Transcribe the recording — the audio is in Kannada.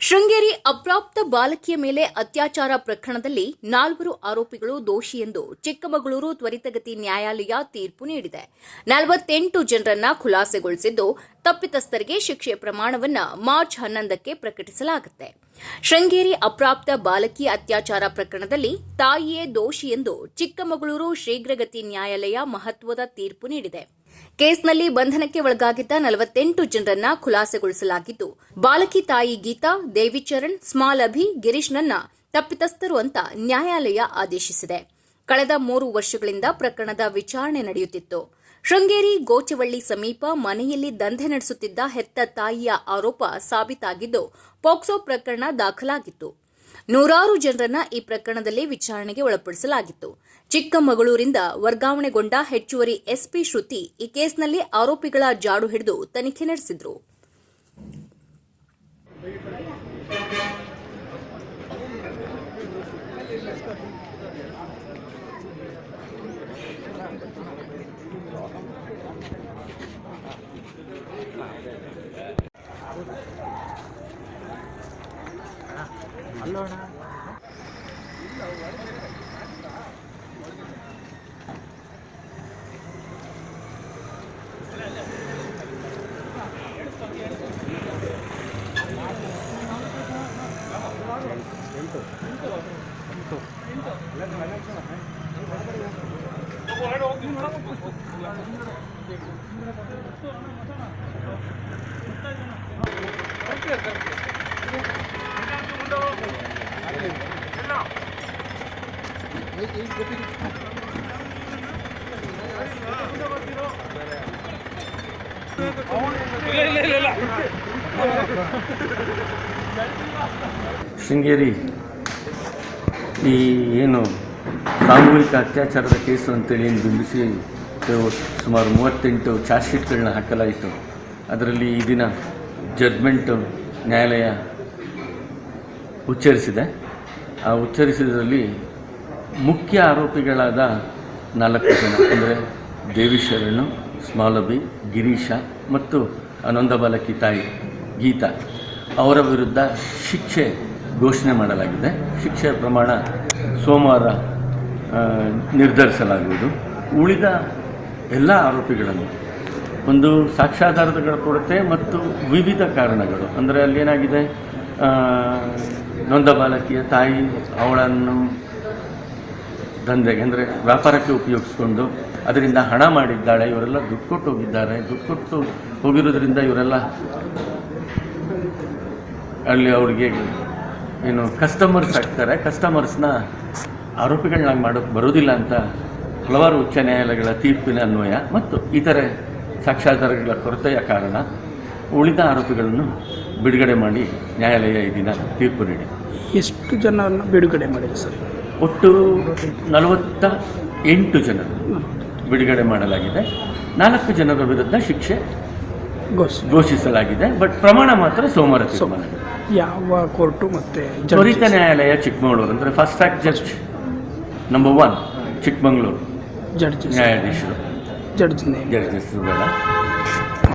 ಶೃಂಗೇರಿ ಅಪ್ರಾಪ್ತ ಬಾಲಕಿಯ ಮೇಲೆ ಅತ್ಯಾಚಾರ ಪ್ರಕರಣದಲ್ಲಿ ನಾಲ್ವರು ಆರೋಪಿಗಳು ದೋಷಿ ಎಂದು ಚಿಕ್ಕಮಗಳೂರು ತ್ವರಿತಗತಿ ನ್ಯಾಯಾಲಯ ತೀರ್ಪು ನೀಡಿದೆ. ನಲವತ್ತೆಂಟು ಜನರನ್ನ ಖುಲಾಸೆಗೊಳಿಸಿದ್ದು ತಪ್ಪಿತಸ್ಥರಿಗೆ ಶಿಕ್ಷೆ ಪ್ರಮಾಣವನ್ನ ಮಾರ್ಚ್ ಹನ್ನೊಂದಕ್ಕೆ ಪ್ರಕಟಿಸಲಾಗುತ್ತೆ. ಶೃಂಗೇರಿ ಅಪ್ರಾಪ್ತ ಬಾಲಕಿ ಅತ್ಯಾಚಾರ ಪ್ರಕರಣದಲ್ಲಿ ತಾಯಿಯೇ ದೋಷಿ ಎಂದು ಚಿಕ್ಕಮಗಳೂರು ಶೀಘ್ರಗತಿ ನ್ಯಾಯಾಲಯ ಮಹತ್ವದ ತೀರ್ಪು ನೀಡಿದೆ. ಕೇಸ್ನಲ್ಲಿ ಬಂಧನಕ್ಕೆ ಒಳಗಾಗಿದ್ದ ನಲವತ್ತೆಂಟು ಜನರನ್ನ ಖುಲಾಸೆಗೊಳಿಸಲಾಗಿದ್ದು, ಬಾಲಕಿ ತಾಯಿ ಗೀತಾ ದೇವಿಚರಣ್ ಸ್ಮಾಲ್ ಅಭಿ ಗಿರೀಶ್ನನ್ನ ತಪ್ಪಿತಸ್ಥರು ಅಂತ ನ್ಯಾಯಾಲಯ ಆದೇಶಿಸಿದೆ. ಕಳೆದ ಮೂರು ವರ್ಷಗಳಿಂದ ಪ್ರಕರಣದ ವಿಚಾರಣೆ ನಡೆಯುತ್ತಿತ್ತು. ಶೃಂಗೇರಿ ಗೋಚವಳ್ಳಿ ಸಮೀಪ ಮನೆಯಲ್ಲಿ ದಂಧೆ ನಡೆಸುತ್ತಿದ್ದ ಹೆತ್ತ ತಾಯಿಯ ಆರೋಪ ಸಾಬೀತಾಗಿದ್ದು, ಪೋಕ್ಸೋ ಪ್ರಕರಣ ದಾಖಲಾಗಿತ್ತು. ನೂರಾರು ಜನರನ್ನ ಈ ಪ್ರಕರಣದಲ್ಲಿ ವಿಚಾರಣೆಗೆ ಒಳಪಡಿಸಲಾಗಿತ್ತು. ಚಿಕ್ಕಮಗಳೂರಿಂದ ವರ್ಗಾವಣೆಗೊಂಡ ಹೆಚ್ಚುವರಿ ಎಸ್ಪಿ ಶ್ರುತಿ ಈ ಕೇಸ್ನಲ್ಲಿ ಆರೋಪಿಗಳ ಜಾಡು ಹಿಡಿದು ತನಿಖೆ ನಡೆಸಿದ್ರು. ಎಲ್ಲೋಣ ಎಂಟು ಎಂಟು ಎಂಟು ಶೃಂಗೇರಿ, ಈ ಏನು ಸಾಮೂಹಿಕ ಅತ್ಯಾಚಾರದ ಕೇಸು ಅಂತೇಳಿ ಏನು ಬಿಂಬಿಸಿ ಸುಮಾರು ಮೂವತ್ತೆಂಟು ಚಾರ್ಜ್ ಶೀಟ್ಗಳನ್ನ ಹಾಕಲಾಯಿತು. ಅದರಲ್ಲಿ ಈ ದಿನ ಜಡ್ಮೆಂಟು ನ್ಯಾಯಾಲಯ ಉಚ್ಚರಿಸಿದೆ. ಆ ಉಚ್ಚರಿಸಿದಲ್ಲಿ ಮುಖ್ಯ ಆರೋಪಿಗಳಾದ ನಾಲ್ಕು ಜನ, ಅಂದರೆ ದೇವಿಶರಣು ಸ್ಮಾಲಬಿ ಗಿರೀಶ ಮತ್ತು ಅನಂದ ಬಾಲಕಿ ತಾಯಿ ಗೀತಾ. ಅವರ ವಿರುದ್ಧ ಶಿಕ್ಷೆ ಘೋಷಣೆ ಮಾಡಲಾಗಿದೆ. ಶಿಕ್ಷೆಯ ಪ್ರಮಾಣ ಸೋಮವಾರ ನಿರ್ಧರಿಸಲಾಗುವುದು. ಉಳಿದ ಎಲ್ಲ ಆರೋಪಿಗಳನ್ನು, ಒಂದು ಸಾಕ್ಷ್ಯಾಧಾರಗಳ ಕೊರತೆ ಮತ್ತು ವಿವಿಧ ಕಾರಣಗಳು, ಅಂದರೆ ಅಲ್ಲೇನಾಗಿದೆ ನೊಂದ ಬಾಲಕಿಯ ತಾಯಿ ಅವಳನ್ನು ದಂಧೆಗೆ, ಅಂದರೆ ವ್ಯಾಪಾರಕ್ಕೆ ಉಪಯೋಗಿಸ್ಕೊಂಡು ಅದರಿಂದ ಹಣ ಮಾಡಿದ್ದಾಳೆ. ಇವರೆಲ್ಲ ದುಡ್ಡು ಕೊಟ್ಟು ಹೋಗಿದ್ದಾರೆ. ದುಡ್ಡು ಕೊಟ್ಟು ಹೋಗಿರೋದ್ರಿಂದ ಇವರೆಲ್ಲ ಅಲ್ಲಿ ಅವ್ರಿಗೆ ಏನು ಕಸ್ಟಮರ್ಸ್ ಆಗ್ತಾರೆ. ಕಸ್ಟಮರ್ಸ್ನ ಆರೋಪಿಗಳನ್ನಾಗಿ ಮಾಡೋಕ್ಕೆ ಬರೋದಿಲ್ಲ ಅಂತ ಹಲವಾರು ಉಚ್ಚ ನ್ಯಾಯಾಲಯಗಳ ತೀರ್ಪಿನ ಅನ್ವಯ ಮತ್ತು ಇತರೆ ಸಾಕ್ಷ್ಯಾಧಾರಗಳ ಕೊರತೆಯ ಕಾರಣ ಉಳಿದ ಆರೋಪಿಗಳನ್ನು ಬಿಡುಗಡೆ ಮಾಡಿ ನ್ಯಾಯಾಲಯ ಈ ದಿನ ತೀರ್ಪು ನೀಡಿದೆ. ಎಷ್ಟು ಜನರನ್ನು ಬಿಡುಗಡೆ ಮಾಡಿದೆ ಸರ್? ಒಟ್ಟು ನಲವತ್ತ ಎಂಟು ಜನರು ಬಿಡುಗಡೆ ಮಾಡಲಾಗಿದೆ. ನಾಲ್ಕು ಜನರ ವಿರುದ್ಧ ಶಿಕ್ಷೆ ಘೋಷಿಸಲಾಗಿದೆ. ಬಟ್ ಪ್ರಮಾಣ ಮಾತ್ರ ಸೋಮವಾರ ಯಾವ ಕೋರ್ಟು ಮತ್ತೆ ತ್ವರಿತ ನ್ಯಾಯಾಲಯ ಚಿಕ್ಕಮಗಳೂರು ಅಂದರೆ fast track judge number one Chikkamagaluru judge ನ್ಯಾಯಾಧೀಶರು. ಜಡ್ಜ್ ಜಡ್ಜಸ್ ಬೇಡ.